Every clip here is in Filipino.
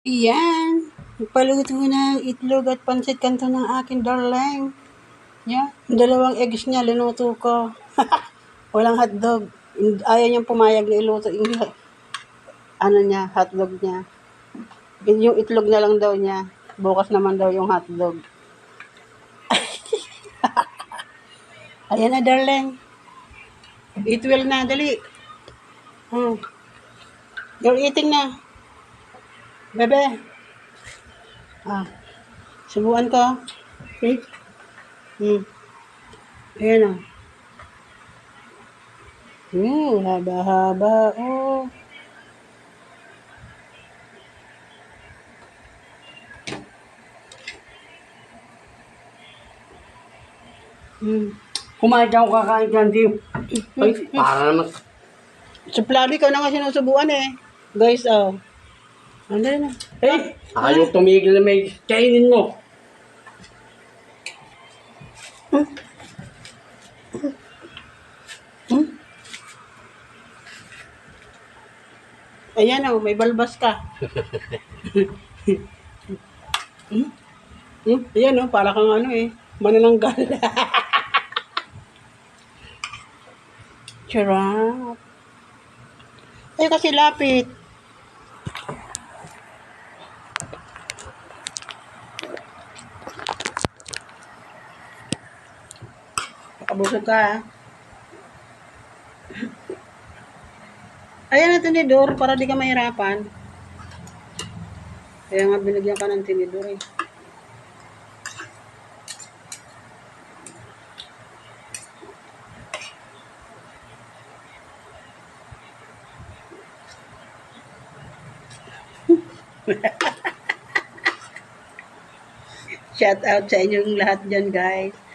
Iyan. Nagpaluto ng itlog at pansit kanto ng akin darling. Yan. Dalawang eggs niya, linuto ko. Walang hotdog. Ayaw niyang pumayag na iluto ano niya, hotdog niya. Yung itlog na lang daw niya. Bukas naman daw yung hotdog. Ayan na, darling. Eat well na, dali. Hmm. You're eating na. Bebe. Ah. Subuan ko. Okay. Hmm. Ayan o. Hmm, haba-haba. Oh. Hmm. Kumain ka kakain ka, hindi. Ay, para naman. Suplado ikaw na nga sinusubuan eh. Guys, oh. Andali na. Eh, ayaw tumigil na may kainin mo. Ayan oh, may balbas ka. hmm? Hmm? Ayan oh, para kang ano eh. Manananggal. Charap. Ay, kasi lapit. Nakabusog ka ah. Ayan ang tinidor para di ka mahirapan. Kaya nga binigyan ka ng tinidor eh. Shout out sa inyong lahat dyan guys.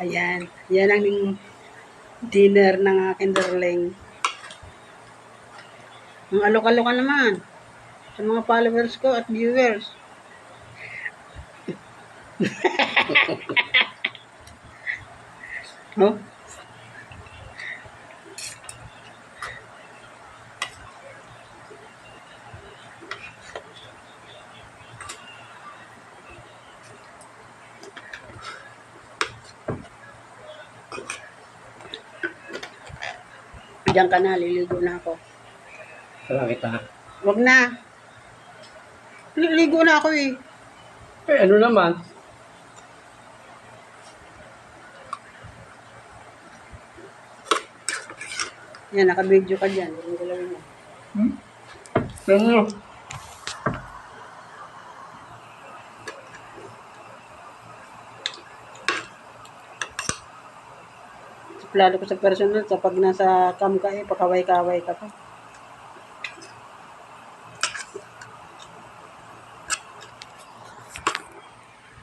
Ayan. Yan ang dinner ng akin darling. Ang alok-alokan naman sa mga followers ko at viewers. oh. Diyan ka na, liligo na ako. Wala kita. Wag na. Liligo na ako eh. Eh, ano naman? Yan, naka-video ka dyan. Yung galawin mo. Ano? Suplado ko sa personal sa pag nasa cam ka eh, pakaway-kaway ka pa.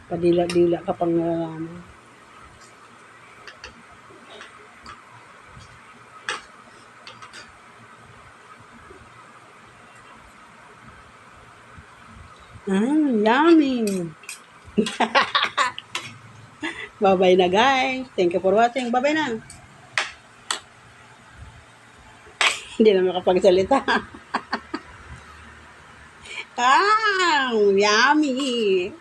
Padila-dila ka pang nalalaman. Ah, yummy! Bye-bye na guys. Thank you for watching. Bye-bye na. Hindi na makapagsalita. ah, yummy.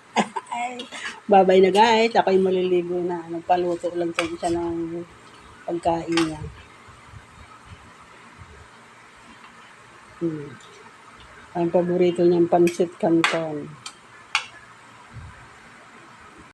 Bye-bye na guys. Ako'y maliligo na. Nagpaluto lang sa siya ng pagkain niya. Hmm. Ang paborito niyang pansit canton.